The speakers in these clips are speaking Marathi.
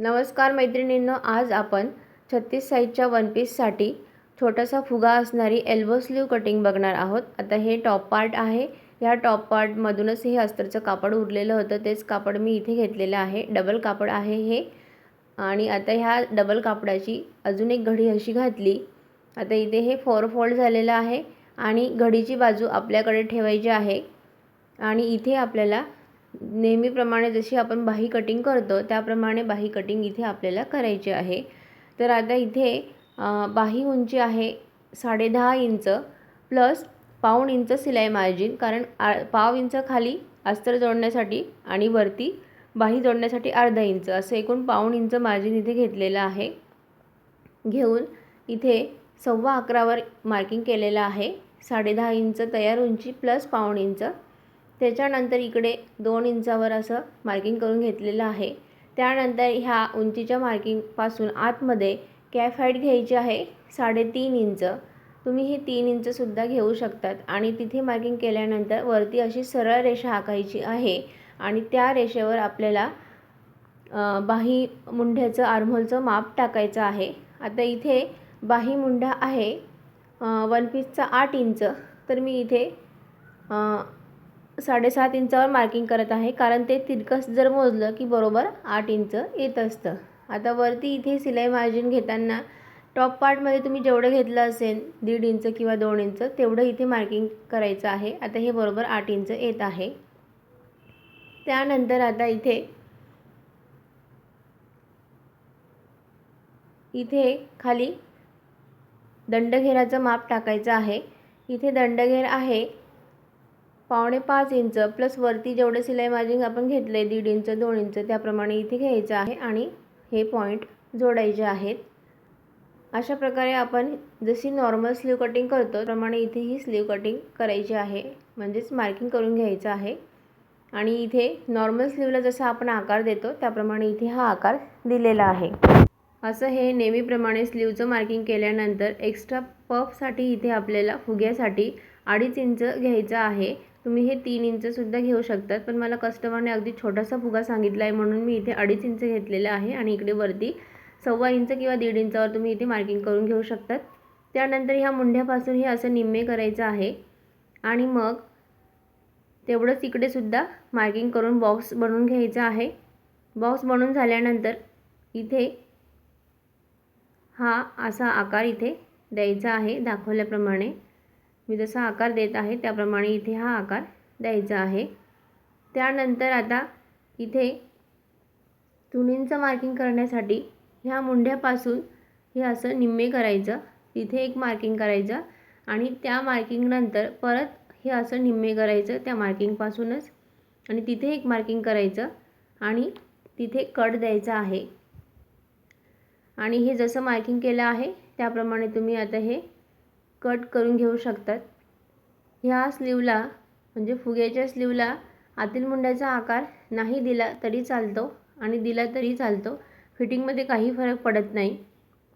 नमस्कार मैत्रिणींनो आज आपण छत्तीस साईजच्या वन पीससाठी छोटासा फुगा असणारी एल्बो स्लीव कटिंग बघणार आहोत. आता हे टॉप पार्ट आहे. ह्या टॉप पार्टमधूनच हे अस्तरचं कापड उरलेलं होतं. तेच कापड मी इथे घेतलेलं आहे. डबल कापड आहे हे. आणि आता ह्या डबल कापडाची अजून एक घडी अशी घातली. आता इथे हे फोर फोल्ड झालेलं आहे. आणि घडीची बाजू आपल्याकडे ठेवायची आहे. आणि इथे आपल्याला नेहमीप्रमाणे जशी आपण बाही कटिंग करतो त्याप्रमाणे बाही कटिंग इथे आपल्याला करायची आहे. तर आता इथे बाही उंची आहे साडेदहा इंच प्लस पाऊण इंच सिलाई मार्जिन कारण आ पाव इंच खाली अस्तर जोडण्यासाठी आणि वरती बाही जोडण्यासाठी अर्धा इंच. असं एकूण पाऊण इंच मार्जिन इथे घेतलेलं आहे. घेऊन इथे सव्वा अकरावर मार्किंग केलेलं आहे. साडेदहा इंच तयार उंची प्लस पाऊण इंच त्याच्यानंतर इकडे दोन इंचावर असं मार्किंग करून घेतलेलं आहे. त्यानंतर ह्या उंचीच्या मार्किंगपासून आतमध्ये कॅफ हाईट घ्यायची आहे साडेतीन इंच. तुम्ही ही तीन इंचसुद्धा घेऊ शकतात. आणि तिथे मार्किंग केल्यानंतर वरती अशी सरळ रेषा आखायची आहे. आणि त्या रेषेवर आपल्याला बाही मुंढ्याचं आर्मोलचं माप टाकायचं आहे. आता इथे बाही मुंढा आहे वन पीसचा आठ इंच. तर मी इथे साडेसात इंचावर मार्किंग करत आहे. कारण ते तिरकस जर मोजलं की बरोबर आठ इंच येत असतं. आता वरती इथे सिलाई मार्जिन घेताना टॉप पार्टमध्ये तुम्ही जेवढं घेतलं असेल दीड इंच किंवा दोन इंच तेवढं इथे मार्किंग करायचं आहे. आता हे बरोबर आठ इंच येत आहे. त्यानंतर आता इथे इथे खाली दंडघेराचं माप टाकायचं आहे. इथे दंडघेर आहे पावणे पाच इंच प्लस वरती जेवढे सिलाई मार्जिन आपण घेतले दीड इंच दोन इंच त्याप्रमाणे इथे घ्यायचं आहे आणि हे पॉईंट जोडायचे आहेत. अशा प्रकारे आपण जशी नॉर्मल स्लीव कटिंग करतो त्याप्रमाणे इथे ही स्लीव कटिंग करायची आहे. म्हणजेच मार्किंग करून घ्यायचं आहे. आणि इथे नॉर्मल स्लीवला जसा आपण आकार देतो त्याप्रमाणे इथे हा आकार दिलेला आहे. असं हे नेहमीप्रमाणे स्लीवचं मार्किंग केल्यानंतर एक्स्ट्रा पफसाठी इथे आपल्याला फुग्यासाठी अडीच इंच घ्यायचं आहे. तुम्ही हे तीन इंचसुद्धा घेऊ शकतात. पण मला कस्टमरने अगदी छोटासा फुगा सांगितला आहे म्हणून मी इथे अडीच इंच घेतलेला आहे आणि इकडे वरती सव्वा इंच किंवा दीड इंचावर तुम्ही इथे मार्किंग करून घेऊ शकतात. त्यानंतर ह्या मुंढ्यापासून हे असं निम्मे करायचं आहे. आणि मग तेवढंच इकडेसुद्धा मार्किंग करून बॉक्स बनवून घ्यायचा आहे. बॉक्स बनवून झाल्यानंतर इथे हा असा आकार इथे द्यायचा आहे दाखवल्याप्रमाणे. मी जसा आकार देत आहे त्याप्रमाणे इथे हा आकार द्यायचा आहे. त्यानंतर आता इथे तुणींचं मार्किंग करण्यासाठी ह्या मुंढ्यापासून हे असं निम्मे करायचं तिथे एक मार्किंग करायचं आणि त्या मार्किंगनंतर परत हे असं निम्मे करायचं त्या मार्किंगपासूनच आणि तिथे एक मार्किंग करायचं आणि तिथे कट द्यायचा आहे. आणि हे जसं मार्किंग केलं आहे त्याप्रमाणे तुम्ही आता हे कट करून घेऊ शकतात. ह्या स्लीवला म्हणजे फुग्याच्या स्लीवला आतील मुंड्याचा आकार नाही दिला तरी चालतो आणि दिला तरी चालतो. फिटिंगमध्ये काही फरक पडत नाही.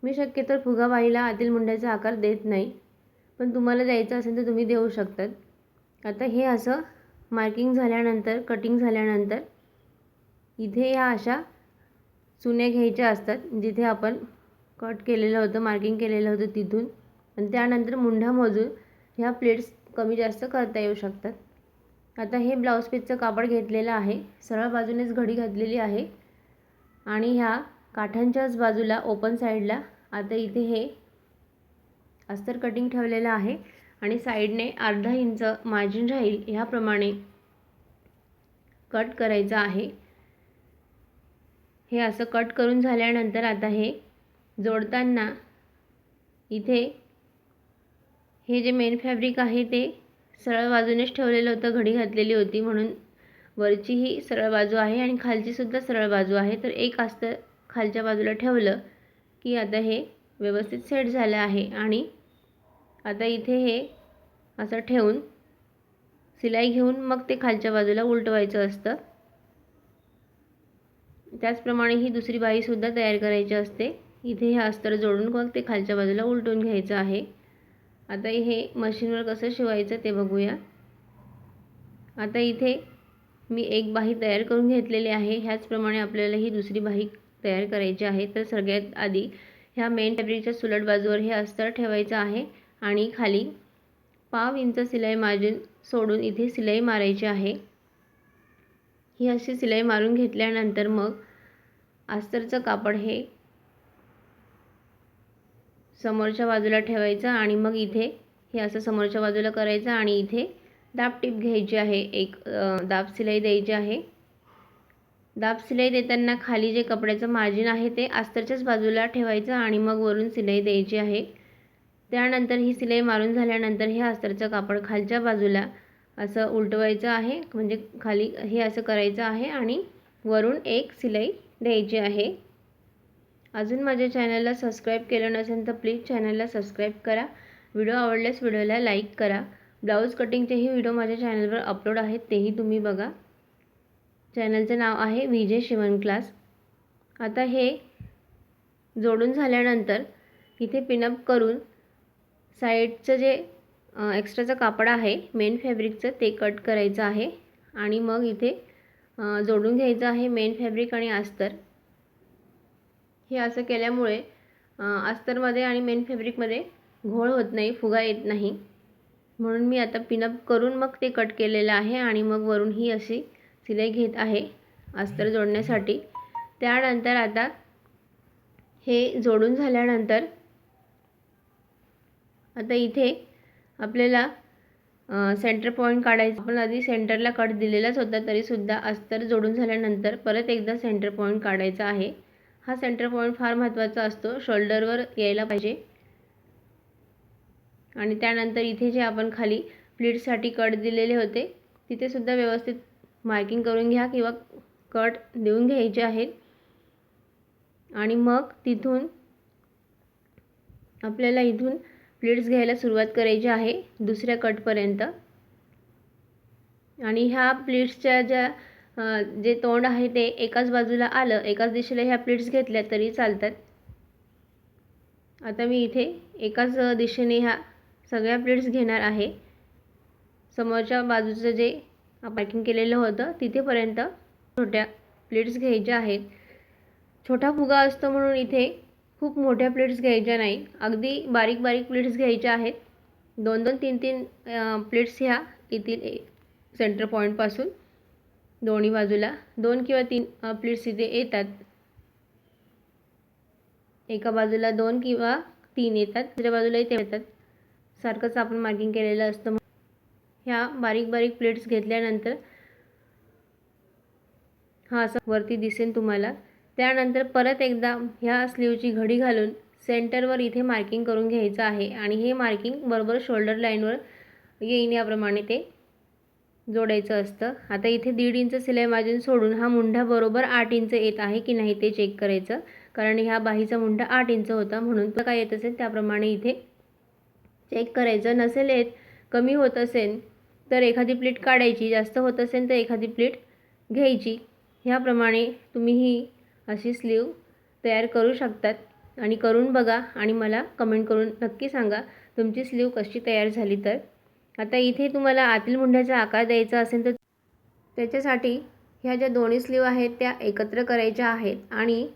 मी शक्यतो फुगाबाईला आतील मुंड्याचा आकार देत नाही. पण तुम्हाला द्यायचं असेल तर तुम्ही देऊ शकतात. आता हे असं मार्किंग झाल्यानंतर कटिंग झाल्यानंतर इथे या अशा चुन्या घ्यायच्या असतात जिथे आपण कट केलेलं होतं मार्किंग केलेलं होतं तिथून. आणि त्यानंतर मुंढा मोजून ह्या प्लेट्स कमी जास्त करता येऊ शकतात. आता हे ब्लाऊज पीसचं कापड घेतलेलं आहे. सरळ बाजूनेच घडी घातलेली आहे. आणि ह्या काठांच्याच बाजूला ओपन साईडला आता इथे हे अस्तर कटिंग ठेवलेलं आहे. आणि साईडने अर्धा इंच मार्जिन राहील ह्याप्रमाणे कट करायचं आहे. हे असं कट करून झाल्यानंतर आता हे जोडताना इथे हे जे मेन फॅब्रिक आहे ते सरळ बाजूनेच ठेवलेलं होतं घडी घातलेली होती म्हणून. वरची ही सरळ बाजू आहे आणि खालचीसुद्धा सरळ बाजू आहे. तर एक अस्तर खालच्या बाजूला ठेवलं की आता हे व्यवस्थित सेट झालं आहे आणि आता इथे हे असं ठेवून सिलाई घेऊन मग ते खालच्या बाजूला उलटवायचं असतं. त्याचप्रमाणे ही दुसरी बाईसुद्धा तयार करायची असते. इथे हे अस्तर जोडून मग ते खालच्या बाजूला उलटून घ्यायचं आहे. आता हे मशीनवर कसं शिवायचं ते बघूया. आता इथे मी एक बाही तयार करून घेतलेली आहे. ह्याचप्रमाणे आपल्याला ही दुसरी बाही तयार करायची आहे. तर सगळ्यात आधी ह्या मेन फॅब्रिकच्या सुलट बाजूवर हे अस्तर ठेवायचं आहे आणि खाली पाव इंच सिलाई मार्जिन सोडून इथे सिलाई मारायची आहे. ही अशी सिलाई मारून घेतल्यानंतर मग अस्तरचं कापड हे समोरच्या बाजूला ठेवायचं आणि मग इथे हे असं समोरच्या बाजूला करायचं आणि इथे दाब टीप घ्यायची आहे. एक दाब सिलाई द्यायची आहे. दाब सिलाई देताना खाली जे कपड्याचं मार्जिन आहे ते अस्तरच्याच बाजूला ठेवायचं आणि मग वरून सिलाई द्यायची आहे. त्यानंतर ही सिलाई मारून झाल्यानंतर हे अस्तरचं कापड खालच्या बाजूला असं उलटवायचं आहे. म्हणजे खाली हे असं करायचं आहे आणि वरून एक सिलाई द्यायची आहे. अजून माझ्या चॅनलला सबस्क्राईब केलं नसेल तर प्लीज चॅनलला सबस्क्राईब करा. व्हिडिओ आवडल्यास व्हिडिओला लाईक करा. ब्लाऊज कटिंगचेही व्हिडिओ माझ्या चॅनलवर अपलोड आहेत तेही तुम्ही बघा. चॅनलचं नाव आहे विजय शिवण क्लास. आता हे जोडून झाल्यानंतर इथे पिनअप करून साईडचं जे एक्स्ट्राचं कापड आहे मेन फॅब्रिकचं ते कट करायचं आहे. आणि मग इथे जोडून घ्यायचं आहे मेन फॅब्रिक आणि अस्तर. हे असं केल्यामुळे अस्तरमध्ये आणि मेन फॅब्रिकमध्ये घोळ होत नाही फुगा येत नाही. म्हणून मी आता पिनअप करून मग ते कट केलेलं आहे आणि मग वरून ही अशी सिलाई घेत आहे अस्तर जोडण्यासाठी. त्यानंतर आता हे जोडून झाल्यानंतर आता इथे आपल्याला सेंटर पॉईंट काढायचं. आपण आधी सेंटरला कट दिलेलाच होता तरीसुद्धा अस्तर जोडून झाल्यानंतर परत एकदा सेंटर पॉईंट काढायचा आहे. हा सेंटर पॉईंट फार महत्त्वाचा असतो. शोल्डरवर यायला पाहिजे. आणि त्यानंतर इथे जे आपण खाली प्लीटसाठी कट दिलेले होते तिथेसुद्धा व्यवस्थित मार्किंग करून घ्या किंवा कट देऊन घ्यायचे आहेत. आणि मग तिथून आपल्याला इथून प्लेट्स घ्यायला सुरुवात करायची आहे दुसऱ्या कटपर्यंत आणि ह्या प्लेट्सच्या ज्या जे तोंड आहे ते एकाच बाजूला आलं एकाच दिशेला ह्या प्लेट्स घेतल्या तरी चालतात. आता मी इथे एकाच दिशेने ह्या सगळ्या प्लेट्स घेणार आहे. समोरच्या बाजूचं जे पॅकिंग केलेलं होतं तिथेपर्यंत छोट्या प्लेट्स घ्यायच्या आहेत. छोटा फुगा असतो म्हणून इथे खूप मोठ्या प्लेट्स घ्यायच्या नाही. अगदी बारीक बारीक प्लेट्स घ्यायच्या आहेत. दोन दोन तीन तीन प्लेट्स ह्या येतील सेंटर पॉईंटपासून दोन्ही बाजूला दोन किंवा तीन प्लेट्स इथे येतात. एका बाजूला दोन किंवा तीन येतात दुसऱ्या बाजूलाही ते येतात. सारखंच आपण मार्किंग केलेलं असतं ह्या बारीक बारीक प्लेट्स घेतल्यानंतर हा असं वरती दिसेल तुम्हाला. त्यानंतर परत एकदा ह्या स्लीवची घडी घालून सेंटरवर इथे मार्किंग करून घ्यायचं आहे आणि हे मार्किंग बरोबर शोल्डर लाईनवर येईन याप्रमाणे ते. जोडायचं असतं. आता इथे दीड इंच सिलाई मार्जिन सोडून हा मुंढा बरोबर आठ इंच येत आहे की नाही ते चेक करायचं. कारण ह्या बाहीचा मुंढा आठ इंच होता म्हणून तर काय येत असेल त्याप्रमाणे इथे चेक करायचं. नसेल येत कमी होत असेल तर एखादी प्लेट काढायची. जास्त होत असेल तर एखादी प्लेट घ्यायची. ह्याप्रमाणे तुम्ही ही अशी स्लीव तयार करू शकतात. आणि करून बघा आणि मला कमेंट करून नक्की सांगा तुमची स्लीव कशी तयार झाली तर. आता इथे तुम्हाला आतील मुंड्याचा आकार द्यायचा असेल तर त्याच्यासाठी ह्या ज्या दोन्ही स्लीव आहेत त्या एकत्र करायच्या आहेत आणि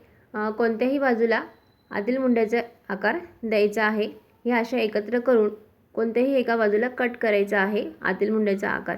कोणत्याही बाजूला आतील मुंड्याचा आकार द्यायचा आहे. ह्या अशा एकत्र करून कोणत्याही एका बाजूला कट करायचा आहे आतील मुंड्याचा आकार.